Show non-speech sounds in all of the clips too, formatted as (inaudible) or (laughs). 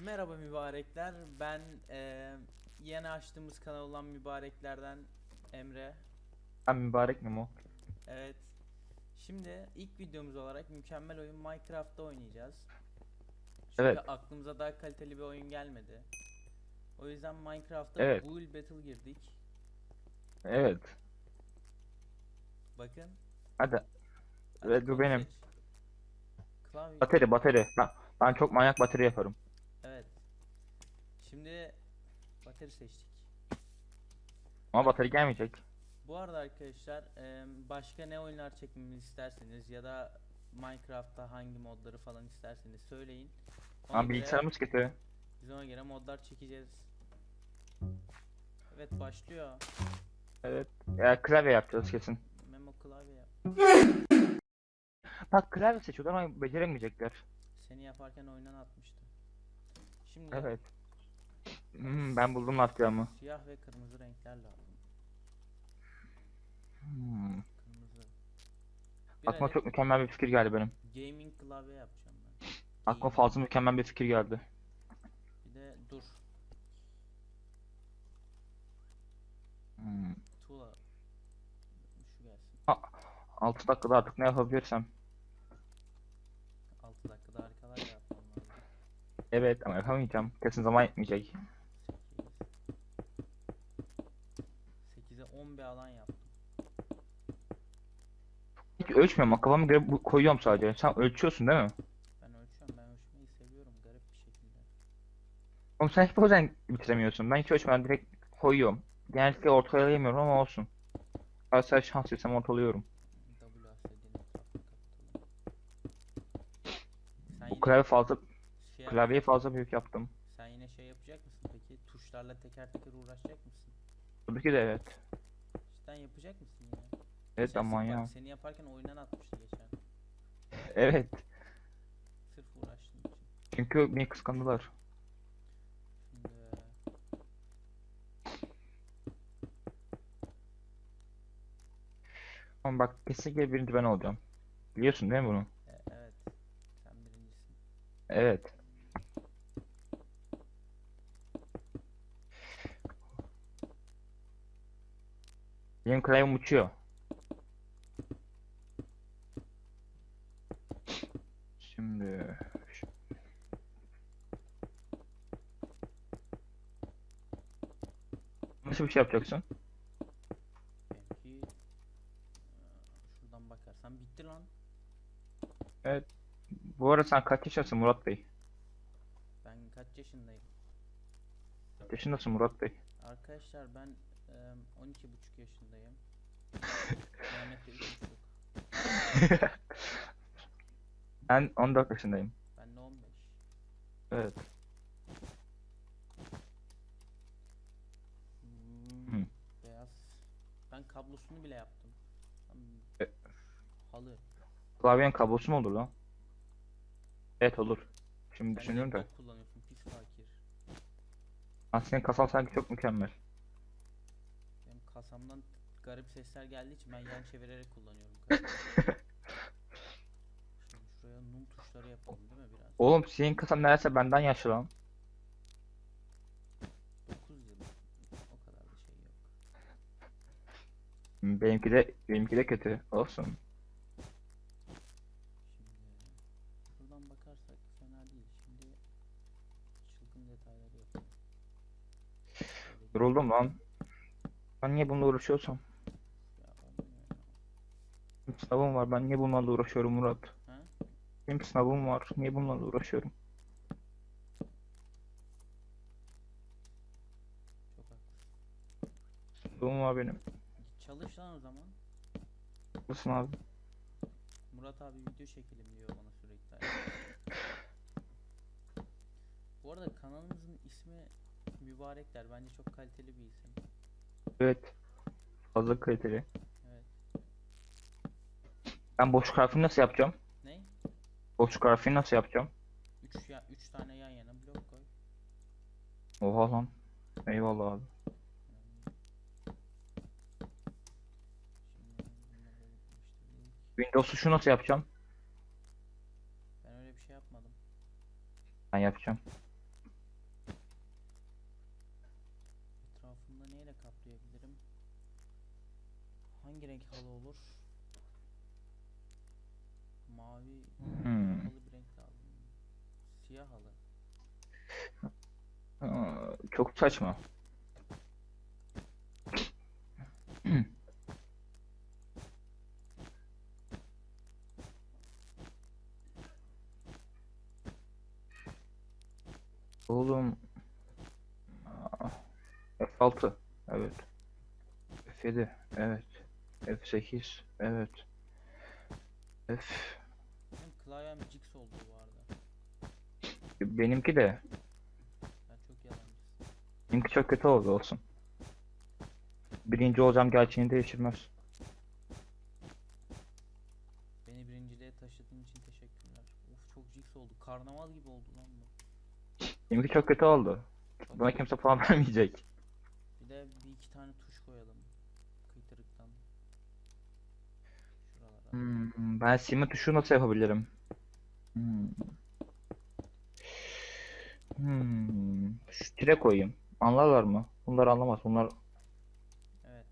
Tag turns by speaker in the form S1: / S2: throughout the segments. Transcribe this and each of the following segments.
S1: Merhaba mübarekler. Ben eee, yeni açtığımız kanal olan mübareklerden Emre.
S2: Ben mübarek miyim o?
S1: Evet. Şimdi ilk videomuz olarak mükemmel oyun Minecraft'ta oynayacağız. Çünkü
S2: Evet.
S1: aklımıza daha kaliteli bir oyun gelmedi. O yüzden Minecraft'ta
S2: Evet.
S1: Bull Battle girdik.
S2: Evet.
S1: Bakın.
S2: Hadi.
S1: Hadi
S2: bu benim.
S1: Klavye.
S2: Bateri bateri. Ben, ben çok manyak bateri yaparım.
S1: Evet. Şimdi bateri seçtik.
S2: Ama bateri gelmeyecek.
S1: Bu arada arkadaşlar başka ne oyunlar çekmemizi isterseniz ya da Minecraft'ta hangi modları falan isterseniz söyleyin. Ona
S2: Ama
S1: göre-
S2: bilgisayarımız kötü.
S1: Biz ona göre modlar çekeceğiz. Evet başlıyor.
S2: Evet. Ya klavye yapacağız kesin.
S1: Memo klavye yap.
S2: Bak klavye seçiyorlar ama beceremeyecekler.
S1: Seni yaparken oyundan atmıştı. Şimdi
S2: Evet. Hmm, ben buldum yapacağımı.
S1: siyah ve kırmızı renkler lazım.
S2: Hmm.
S1: Kırmızı. Bir
S2: Aklıma
S1: adet
S2: çok mükemmel bir fikir geldi benim.
S1: gaming klavye yapacağım ben.
S2: Aklıma
S1: Gaming.
S2: fazla mükemmel bir fikir geldi.
S1: Bir de dur.
S2: Hmm.
S1: Tuğla. Şu gelsin.
S2: 6 dakikada artık ne yapabilirsem. Evet ama yapamayacağım. Kesin zaman yetmeyecek.
S1: 8'e 10 bir alan yaptım.
S2: Hiç ölçmüyorum. Kafama göre bu- koyuyorum sadece. Sen ölçüyorsun değil mi?
S1: Ben ölçüyorum. Ben ölçmeyi seviyorum garip bir şekilde.
S2: Oğlum sen hiç bazen bitiremiyorsun. Ben hiç ölçmeden direkt koyuyorum. Genellikle ortalayamıyorum ama olsun. Arkadaşlar şanslıysam ortalıyorum.
S1: WASD'nin etrafını kapatalım. Sen
S2: klavye fazla,
S1: şey
S2: klavyeyi fazla büyük yaptım.
S1: Sen yine şey yapacak mısın peki? Tuşlarla teker teker uğraşacak mısın?
S2: Tabii ki de evet.
S1: Cidden yapacak mısın yine?
S2: Evet
S1: Geçen bak,
S2: manyağım.
S1: Seni yaparken oyundan atmıştı geçen. (laughs)
S2: Evet.
S1: Sırf uğraştığın için.
S2: Çünkü beni kıskandılar.
S1: Şimdi
S2: Ama bak kesinlikle birinci ben olacağım. Biliyorsun değil mi bunu?
S1: e, evet. Sen birincisin.
S2: Evet. Benim klavyem uçuyor. Şimdi Nasıl bir şey yapacaksın?
S1: Benimki e, şuradan bakarsan bitti lan.
S2: Bu arada sen kaç yaşındasın Murat Bey?
S1: Ben kaç yaşındayım?
S2: Kaç yaşındasın Murat Bey?
S1: Arkadaşlar ben 12,5 yaşındayım. Mehmet de 3,5.
S2: Ben 14 yaşındayım.
S1: Ben de 15.
S2: Evet.
S1: Hmm. Beyaz. Ben kablosunu bile yaptım.
S2: E-
S1: Halı.
S2: Klavyenin kablosu mu olur lan? Evet olur. Şimdi düşünüyorum da.
S1: kullanıyorsun pis fakir.
S2: Senin kasan sanki çok mükemmel.
S1: Kasamdan garip sesler geldiği için ben yan çevirerek kullanıyorum. (laughs) Şimdi şuraya num tuşları yapalım değil mi biraz?
S2: Oğlum senin kasan neredeyse benden yaşlı lan.
S1: 9 yıl. O kadar da şey yok.
S2: Benimki de benimki de kötü. Olsun.
S1: Şimdi şuradan bakarsak fena değil. Şimdi çılgın detayları yapalım.
S2: Yoruldum lan. Ben niye bununla uğraşıyorsam? Benim sınavım var. Ben niye bunlarla uğraşıyorum Murat?
S1: Ha?
S2: Benim sınavım var. Niye bunlarla uğraşıyorum? Sınavım var benim.
S1: Çalış lan o zaman.
S2: Haklısın abi.
S1: Murat abi video çekelim diyor bana sürekli. Bu arada kanalımızın ismi Mübarekler. Bence çok kaliteli bir isim.
S2: Evet. Fazla kaliteli.
S1: Evet.
S2: Ben boş harfini nasıl yapacağım?
S1: Ne?
S2: Boş harfini nasıl yapacağım?
S1: 3 ya 3 tane yan yana blok koy.
S2: Oha lan. Eyvallah abi.
S1: Şimdi bunları böyle karıştırdık.
S2: Windows tuşu nasıl yapacağım?
S1: Ben öyle bir şey yapmadım.
S2: Ben yapacağım.
S1: kaplayabilirim? Hangi renk halı olur? Mavi
S2: Hmm.
S1: halı bir renk lazım. Siyah halı.
S2: Çok saçma. Oğlum. Aa, F6 evet. F7 evet. F8 evet. F.
S1: Benim klavyem Jix oldu bu arada.
S2: benimki de. Benimki çok kötü oldu olsun birinci olacağım gerçeğini değiştirmez
S1: Beni birinciliğe taşıdığın için teşekkürler. Of çok Jix oldu. Karnaval gibi oldu lan bu.
S2: benimki çok kötü oldu buna kimse puan (laughs) vermeyecek
S1: Bir de bir iki tane tuş koyalım. Kıytırıktan. Şuralara.
S2: Hmm, ben silme tuşu nasıl yapabilirim? Hmm. Hmm. Şu tire koyayım. Anlarlar mı? Bunlar anlamaz. Bunlar
S1: Evet.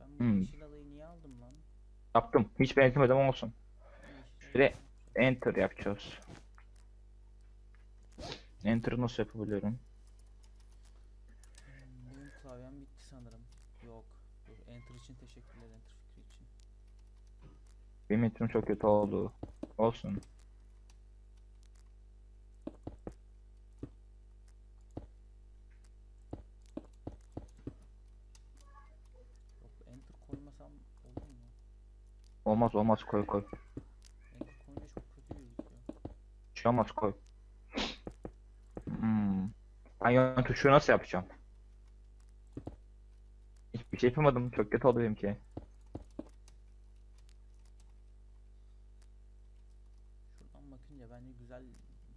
S1: Ben bu
S2: Hmm.
S1: yeşil halıyı niye aldım lan?
S2: yaptım. Hiç benzemedim ama olsun.
S1: Halıyı
S2: Enter yapacağız. Enter nasıl yapabiliyorum?
S1: Hmm, Benim klavyem bitti sanırım. Yok. Dur. Enter için teşekkürler. Enter fikri için.
S2: Benim enter'ım çok kötü oldu. Olsun.
S1: Yok. Enter koymasam olur mu?
S2: Olmaz olmaz koy koy.
S1: Enter koyunca çok
S2: koy. Hmm. Ben yön tuşu nasıl yapacağım? Hiçbir şey yapamadım. Çok kötü oldu benimki.
S1: Şuradan bakınca bence güzel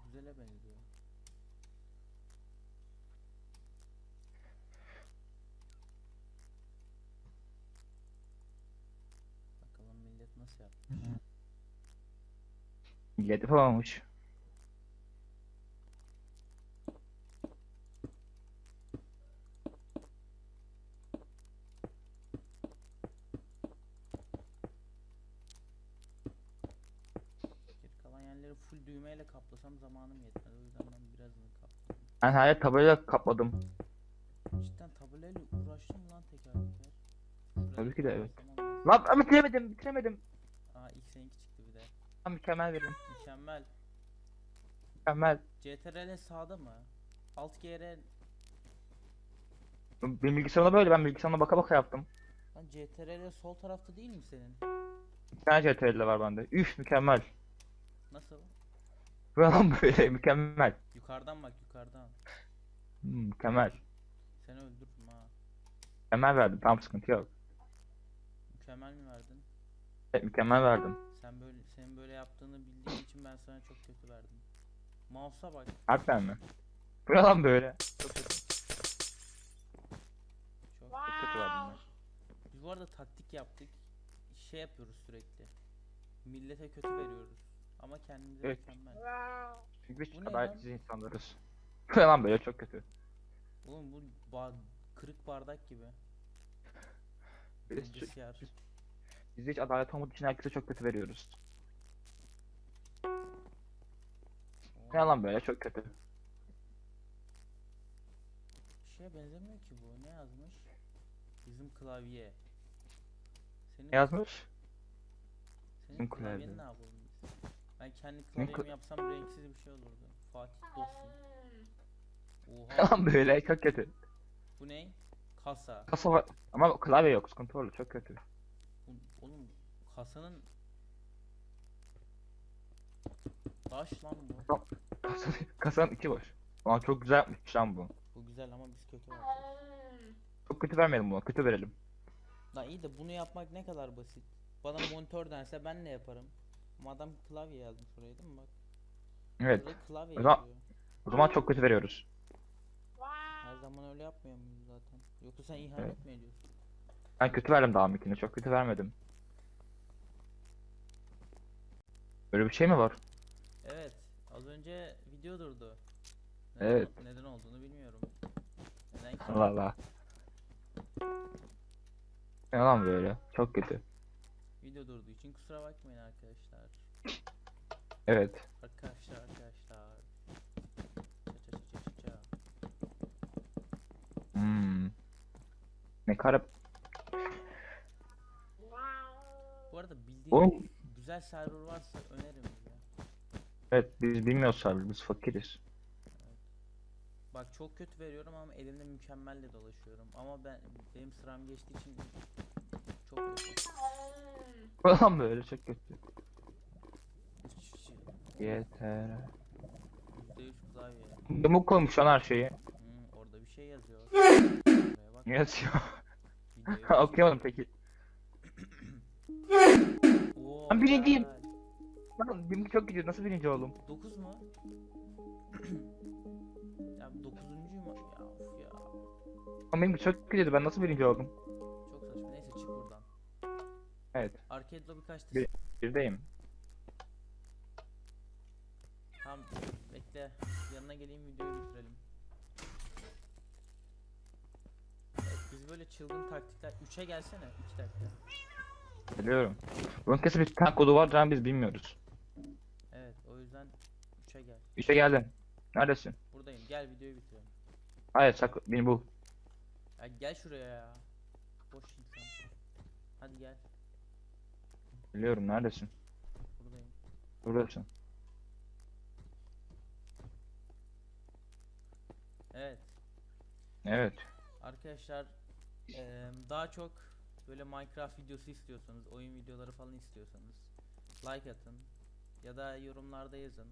S1: güzele benziyor. Bakalım millet nasıl yapmış.
S2: Millet yapamamış.
S1: Geri kalan yerleri full düğmeyle kaplasam zamanım yetmez. O yüzden ben birazını kapladım.
S2: Ben her yeri tabela kapladım.
S1: Cidden tabelayla uğraştım lan teker teker.
S2: Tabii ki de evet. Lan ben bitiremedim, bitiremedim.
S1: Aa ilk seninki çıktı bir de.
S2: Lan mükemmel verin.
S1: Mükemmel.
S2: Mükemmel.
S1: CTRL sağda mı? Alt GR
S2: Benim bilgisayarımda böyle. Ben bilgisayarıma baka baka yaptım.
S1: Lan CTRL sol tarafta değil mi senin?
S2: Bir tane CTRL var bende. Üf mükemmel.
S1: Nasıl?
S2: Bu lan (laughs) böyle mükemmel.
S1: Yukarıdan bak yukarıdan.
S2: Hmm, mükemmel.
S1: Seni öldürürüm ha.
S2: Mükemmel verdim. Tamam sıkıntı yok.
S1: Mükemmel mi verdin?
S2: Evet, mükemmel verdim.
S1: Sen böyle senin böyle yaptığını bildiğim için ben sana çok kötü verdim. Mouse'a bak.
S2: Harbiden mi? Bu ne lan böyle? Çok kötü.
S1: Çok.
S2: Çok kötü verdim ben.
S1: Biz bu arada taktik yaptık. Şey yapıyoruz sürekli. Millete kötü veriyoruz. Ama kendimize
S2: Evet.
S1: mükemmel.
S2: Çünkü biz
S1: Bu ne
S2: habersiz insanlarız. (laughs) Bu ne lan böyle çok kötü.
S1: Oğlum bu ba- kırık bardak gibi.
S2: Biz,
S1: Bilgisayar.
S2: biz hiç adalet olmadığı için herkese çok kötü veriyoruz. Ne lan böyle çok kötü.
S1: Bir şeye benzemiyor ki bu. Ne yazmış? Bizim klavye. Senin
S2: Ne yazmış?
S1: Senin
S2: Bizim klavye.
S1: ne yapalım biz? Ben kendi klavyemi
S2: kla-
S1: yapsam renksiz bir şey olurdu. Fatih Dostum.
S2: Ne
S1: Oha.
S2: lan böyle çok kötü.
S1: bu ne? Kasa.
S2: Kasa var ama klavye yok sıkıntı orada çok kötü.
S1: Kasanın Taş lan bu.
S2: Kasanın, (laughs) kasanın içi boş. Aa çok güzel yapmış lan bu.
S1: Bu güzel ama biz kötü verdik.
S2: Çok kötü vermeyelim bunu kötü verelim.
S1: Lan iyi de bunu yapmak ne kadar basit. Bana monitör dense ben ne yaparım? Ama adam klavye yazmış oraya değil mi bak?
S2: Evet.
S1: Oraya klavye
S2: O zaman-
S1: yazıyor.
S2: O zaman çok kötü veriyoruz.
S1: Her zaman öyle yapmıyor muyuz zaten? Yoksa sen ihanet
S2: Evet.
S1: mi ediyorsun?
S2: Ben kötü verdim daha öncekinde çok kötü vermedim. Böyle bir şey mi var?
S1: Evet. Az önce video durdu.
S2: Evet.
S1: Neden olduğunu bilmiyorum. Neden ki?
S2: Allah Allah. Ne lan böyle? Çok kötü.
S1: Video durduğu için kusura bakmayın arkadaşlar.
S2: Evet.
S1: Arkadaşlar arkadaşlar. Ça ça ça ça ça.
S2: Hmm. Ne kara...
S1: Bu arada bildiğin
S2: Oğlum.
S1: Güzel server varsa öneririm ya.
S2: Evet biz bilmiyoruz abi. Biz fakiriz.
S1: Bak çok kötü veriyorum ama elimde mükemmelle dolaşıyorum. Ama ben benim sıram geçtiği için çok kötü.
S2: Falan böyle çok kötü.
S1: Üç kişi.
S2: Yeter.
S1: %100 klavye.
S2: Yamuk koymuş lan her şeyi.
S1: Hmm, orada bir şey yazıyor. Buraya (laughs) bak.
S2: Yazıyor.
S1: videoya (laughs)
S2: Okuyamadım peki. (laughs) Ben birinciyim. Lan benim çok gidiyor. Nasıl birinci oldum?
S1: 9 mu? (clears throat) ya 9'uncuyum ya of ya.
S2: Ama benim çok gidiyordu. Ben nasıl birinci oldum?
S1: Çok saçma. Neyse çık buradan.
S2: Evet.
S1: Arcade lobby kaçtı?
S2: Bir- Birdeyim.
S1: Tamam bekle. Yanına geleyim videoyu bitirelim. Evet biz böyle çılgın taktikler 3'e gelsene 2 dakika.
S2: Biliyorum. Bunun kesin bir tane kodu var. Can biz bilmiyoruz.
S1: Evet o yüzden 3'e gel.
S2: İşte geldim. Neredesin?
S1: Buradayım gel videoyu bitirelim.
S2: Hayır sak beni bul.
S1: Ya gel şuraya ya. Boş insan. Hadi gel
S2: Biliyorum neredesin?
S1: buradayım.
S2: Buradasın.
S1: Evet
S2: Evet.
S1: arkadaşlar eee, daha çok böyle Minecraft videosu istiyorsanız oyun videoları falan istiyorsanız like atın ya da yorumlarda yazın.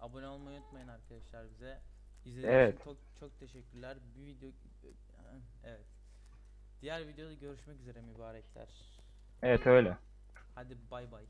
S1: Abone olmayı unutmayın arkadaşlar bize. İzlediğiniz
S2: Evet.
S1: için çok çok teşekkürler. Bir video evet. Diğer videoda görüşmek üzere mübarekler.
S2: Evet öyle.
S1: Hadi bay bay.